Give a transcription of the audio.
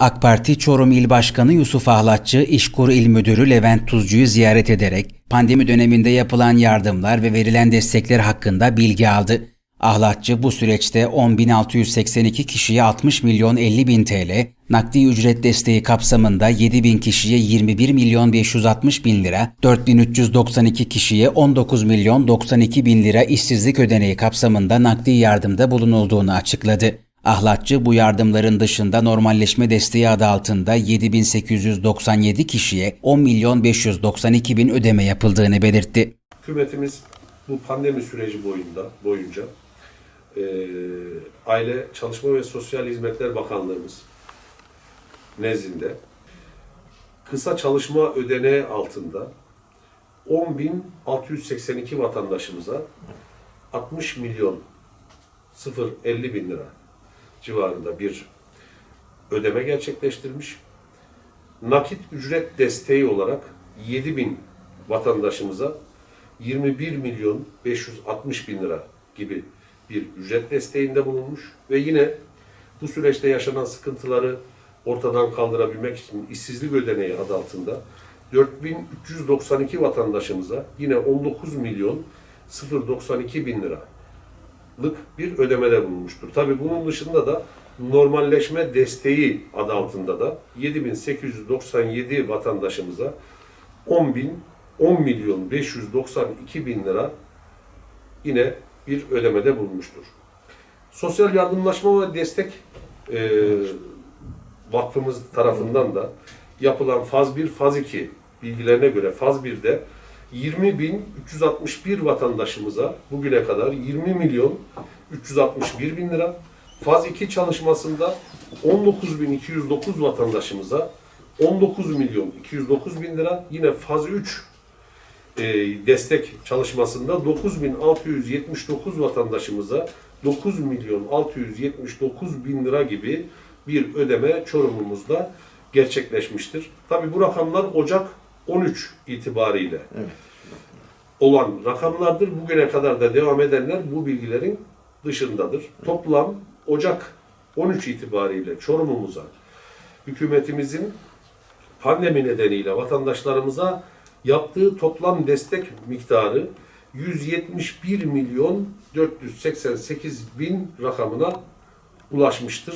AK Parti Çorum İl Başkanı Yusuf Ahlatçı, İşkur İl Müdürü Levent Tuzcu'yu ziyaret ederek pandemi döneminde yapılan yardımlar ve verilen destekler hakkında bilgi aldı. Ahlatçı bu süreçte 10.682 kişiye 60 milyon 50 bin TL, nakdi ücret desteği kapsamında 7 bin kişiye 21 milyon 560 bin lira, 4392 kişiye 19 milyon 92 bin lira işsizlik ödeneği kapsamında nakdi yardımda bulunulduğunu açıkladı. Ahlatçı bu yardımların dışında normalleşme desteği adı altında 7897 kişiye 10 milyon 592 bin ödeme yapıldığını belirtti. Hükümetimiz bu pandemi süreci boyunda boyunca e, Aile Çalışma ve Sosyal Hizmetler Bakanlığımız nezdinde kısa çalışma ödeneği altında 10.682 vatandaşımıza 60 milyon 050 bin lira civarında bir ödeme gerçekleştirmiş. Nakit ücret desteği olarak 7 bin vatandaşımıza 21 milyon 560 bin lira gibi bir ücret desteğinde bulunmuş ve yine bu süreçte yaşanan sıkıntıları ortadan kaldırabilmek için işsizlik ödeneği adı altında 4392 vatandaşımıza yine 19 milyon 092 bin liralık bir ödemede bulunmuştur. Tabi bunun dışında da normalleşme desteği adı altında da 7897 vatandaşımıza 10 bin 10 milyon 592 bin lira yine bir ödemede bulunmuştur. Sosyal yardımlaşma ve destek e, vakfımız tarafından da yapılan faz 1, faz 2 bilgilerine göre faz 1'de 20.361 vatandaşımıza bugüne kadar 20 milyon 361 bin lira, faz 2 çalışmasında 19.209 vatandaşımıza 19 milyon 209 bin lira, yine faz 3 e, destek çalışmasında 9679 vatandaşımıza 9 milyon 679 bin lira gibi bir ödeme Çorum'umuzda gerçekleşmiştir. Tabi bu rakamlar Ocak 13 itibariyle olan rakamlardır. Bugüne kadar da devam edenler bu bilgilerin dışındadır. Toplam Ocak 13 itibariyle Çorum'umuza hükümetimizin pandemi nedeniyle vatandaşlarımıza yaptığı toplam destek miktarı 171 milyon 488 bin rakamına ulaşmıştır.